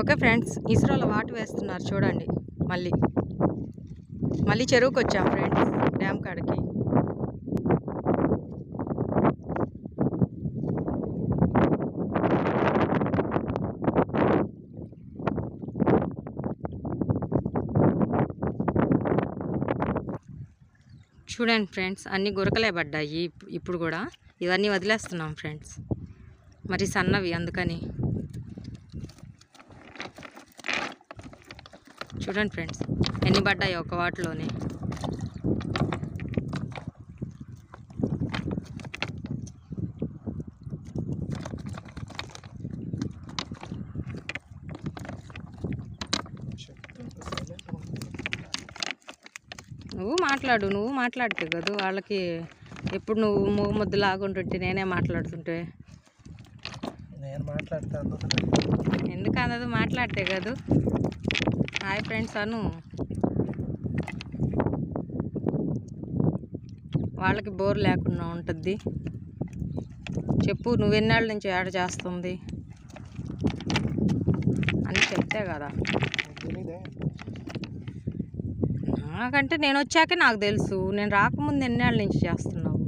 Okay friends ఇస్రోలో వాటు వేస్తున్నారు చూడండి మళ్ళీ. మళ్ళీ చెరువుకి వచ్చాం ఫ్రెండ్స్ డ్యామ్ కాడికి. చూడండి ఫ్రెండ్స్ అన్నీ గురకలే పడ్డాయి ఇప్పుడు కూడా. ఇవన్నీ వదిలేస్తున్నాం ఫ్రెండ్స్. మరి సన్నవి అందుకని. చూడండి ఫ్రెండ్స్ ఎన్ని పడ్డాయి ఒక వాటిలోనే. నువ్వు మాట్లాడు నువ్వు మాట్లాడితే కదా వాళ్ళకి ఎప్పుడు నువ్వు మూగు ముద్దు లాగుంటుంటే నేనే మాట్లాడుతుంటే. నేను మాట్లాడతాను ఎందుకు అన్నది మాట్లాడితే కదా. Hi friends Anu. వాళ్ళకి బోర్ లేకుండా ఉంటుంది చెప్పు నువ్వెన్నాళ్ళ నుంచి ఏడ చేస్తుంది? అని చెప్తే కదా. నాకంటే నేను వచ్చాకే నాకు తెలుసు. నేను రాకముందు ఎన్నేళ్ళ నుంచి చేస్తున్నావు?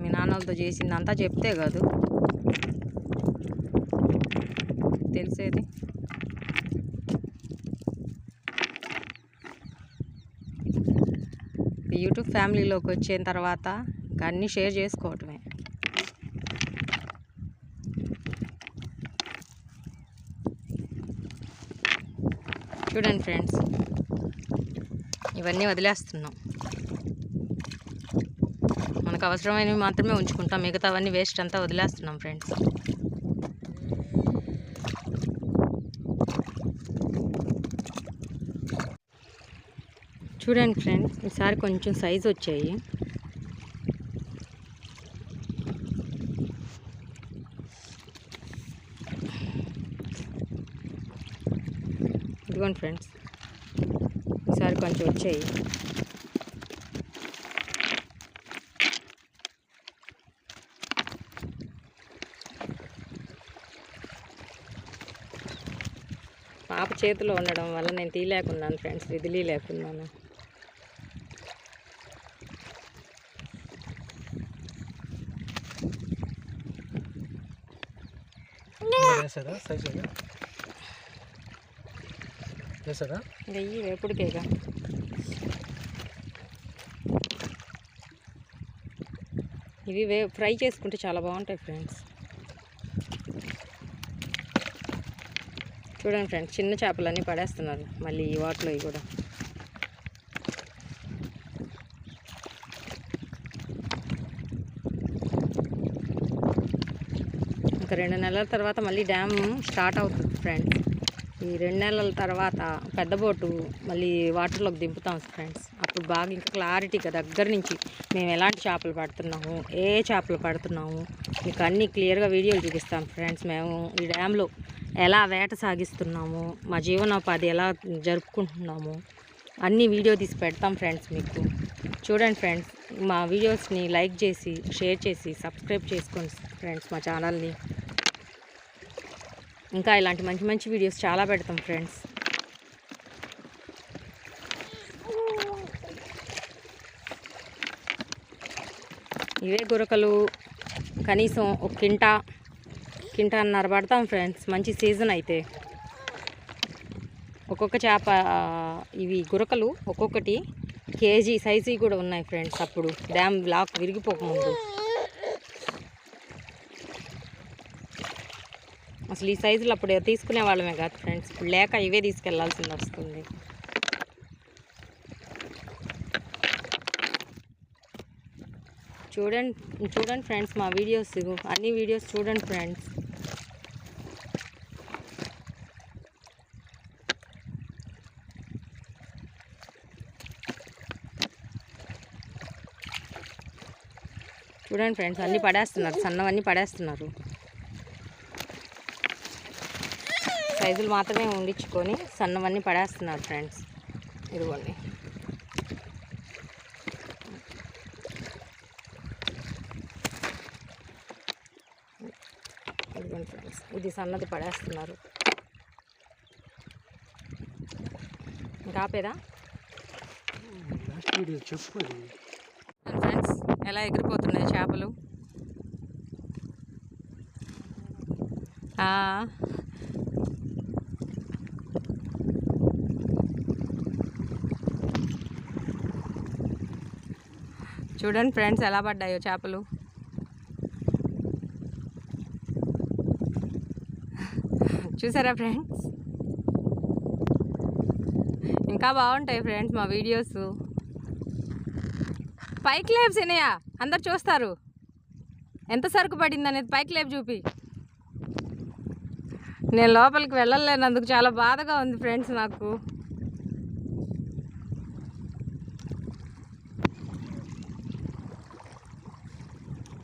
మీ నాన్నలతో చేసిందంతా చెప్తే కాదు. తెలిసేది? యూట్యూబ్ ఫ్యామిలీలోకి వచ్చిన తర్వాత ఇంకా అన్నీ షేర్ చేసుకోవటమే. చూడండి ఫ్రెండ్స్ ఇవన్నీ వదిలేస్తున్నాం. మనకు అవసరమైనవి మాత్రమే ఉంచుకుంటాం మిగతావన్నీ వేస్ట్ అంతా వదిలేస్తున్నాం ఫ్రెండ్స్. చూడండి ఫ్రెండ్స్ ఈసారి కొంచెం సైజు వచ్చాయి. ఇదిగోండి ఫ్రెండ్స్ ఈసారి కొంచెం వచ్చాయి. పాప చేతిలో ఉండడం వల్ల నేను తీయలేకున్నాను ఫ్రెండ్స్ విదిలీ లేకున్నాను వేసారా? సైజ్ వేసారా? వెయ్యి వేపుడికేగా ఇవి వే ఫ్రై చేసుకుంటే చాలా బాగుంటాయి ఫ్రెండ్స్. చూడండి ఫ్రెండ్స్ చిన్న చేపలన్నీ పడేస్తున్నారు. మళ్ళీ ఈ వాటిలో ఇవి కూడా. రెండు నెలల తర్వాత మళ్ళీ డ్యామ్ స్టార్ట్ అవుతుంది ఫ్రెండ్స్. ఈ రెండు నెలల తర్వాత పెద్ద బోటు మళ్ళీ వాటర్లోకి దింపుతాం ఫ్రెండ్స్. అప్పుడు బాగా ఇంకా క్లారిటీగా దగ్గర నుంచి మేము ఎలాంటి చేపలు పడుతున్నాము ఏ చేపలు పడుతున్నాము మీకు అన్నీ క్లియర్గా వీడియోలు చూపిస్తాం ఫ్రెండ్స్. మేము ఈ డ్యామ్లో ఎలా వేట సాగిస్తున్నాము మా జీవనోపాధి ఎలా జరుపుకుంటున్నాము అన్నీ వీడియో తీసి పెడతాం ఫ్రెండ్స్ మీకు. చూడండి ఫ్రెండ్స్ మా వీడియోస్ని లైక్ చేసి షేర్ చేసి సబ్స్క్రైబ్ చేసుకోండి ఫ్రెండ్స్ మా ఛానల్ని. ఇంకా ఇలాంటి మంచి మంచి వీడియోస్ చాలా పెడతాం ఫ్రెండ్స్ ఇవే గురకలు కనీసం ఒక కింటా అన్నారు పడతాం ఫ్రెండ్స్ మంచి సీజన్ అయితే. ఒక్కొక్క చేప ఇవి గురకలు ఒక్కొక్కటి కేజీ సైజు కూడా ఉన్నాయి ఫ్రెండ్స్ అప్పుడు. డ్యామ్ బ్లాక్ విరిగిపోకముందు. అసలు ఈ సైజులు అప్పుడు తీసుకునే వాళ్ళమే కాదు ఫ్రెండ్స్. ఇప్పుడు లేక ఇవే తీసుకెళ్ళాల్సింది వస్తుంది. చూడండి చూడండి ఫ్రెండ్స్ మా వీడియోస్ అన్ని వీడియోస్ చూడండి ఫ్రెండ్స్. చూడండి ఫ్రెండ్స్ అన్నీ పడేస్తున్నారు సన్నవన్నీ పడేస్తున్నారు. సైజులు మాత్రమే ఉండించుకొని సన్నవన్నీ పడేస్తున్నారు ఫ్రెండ్స్. ఇదిగోండి. ఇదిగోండి ఫ్రెండ్స్. ఇది సన్నది పడేస్తున్నారు. కాపేదా ఫ్రెండ్స్ ఎలా ఎగిరిపోతున్నాయి చేపలు? చూడండి ఫ్రెండ్స్ ఎలా పడ్డాయో చేపలు. చూసారా ఫ్రెండ్స్? ఇంకా బాగుంటాయి ఫ్రెండ్స్ మా వీడియోస్. పైకి లేపు సినయ్య అందరు చూస్తారు. ఎంత సరుకు పడింది అనేది పైకి లేవ్ చూపి. నేను లోపలికి వెళ్ళలేనందుకు చాలా బాధగా ఉంది ఫ్రెండ్స్ నాకు.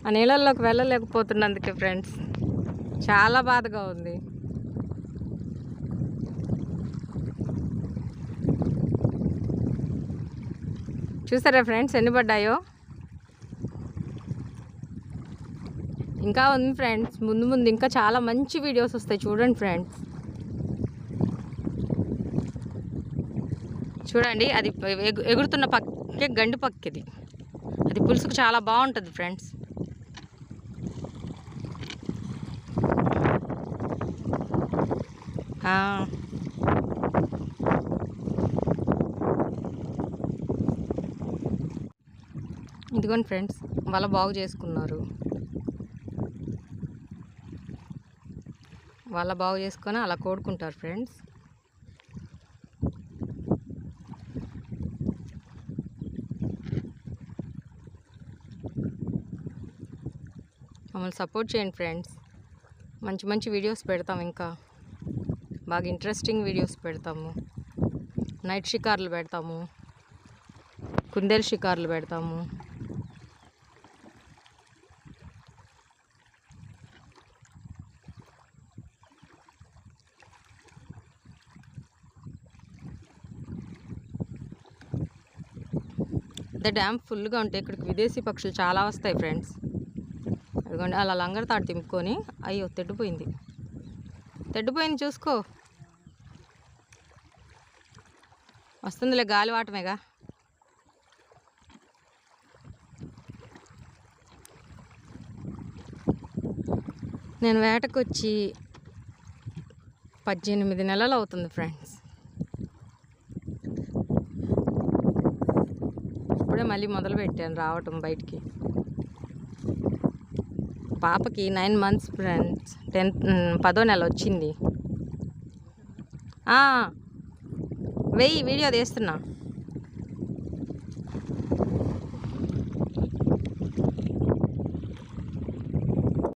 ఆ నీళ్ళల్లోకి వెళ్ళలేకపోతున్నందుకే ఫ్రెండ్స్. చాలా బాధగా ఉంది. చూసారా ఫ్రెండ్స్ ఎన్ని పడ్డాయో? ఇంకా ఉంది ఫ్రెండ్స్. ముందు ముందు ఇంకా చాలా మంచి వీడియోస్ వస్తాయి చూడండి ఫ్రెండ్స్. చూడండి అది ఎగు- ఎగురుతున్న పక్కే గండి పక్కది. అది పులుసుకు చాలా బాగుంటుంది ఫ్రెండ్స్ ఆ. ఇదిగోండి ఫ్రెండ్స్ వాళ్ళ బాగు చేసుకున్నారు. వాళ్ళ బాగు చేసుకొని అలా కోడుకుంటారు ఫ్రెండ్స్. మమ్మల్ని సపోర్ట్ చేయండి ఫ్రెండ్స్. మంచి మంచి వీడియోస్ పెడతాం ఇంకా. బాగా ఇంట్రెస్టింగ్ వీడియోస్ పెడతాము. నైట్ షికార్లు పెడతాము. కుందేలు షికార్లు పెడతాము. అదే డ్యామ్ ఫుల్గా ఉంటే ఇక్కడికి విదేశీ పక్షులు చాలా వస్తాయి ఫ్రెండ్స్ అదిగోండి అలా లంగర తాడు తింపుకొని అయ్యో తెడ్డిపోయింది. తెడ్డిపోయింది చూసుకో. వస్తుందిలే గాలి వాటమేగా. నేను వేటకొచ్చి పద్దెనిమిది నెలలు అవుతుంది ఫ్రెండ్స్. ఇప్పుడే మళ్ళీ మొదలు పెట్టాను రావటం బయటికి. పాపకి నైన్ మంత్స్ ఫ్రెండ్స్ టెన్త్ పదో నెల వచ్చింది. వెయ్యి వీడియో తీస్తున్నా.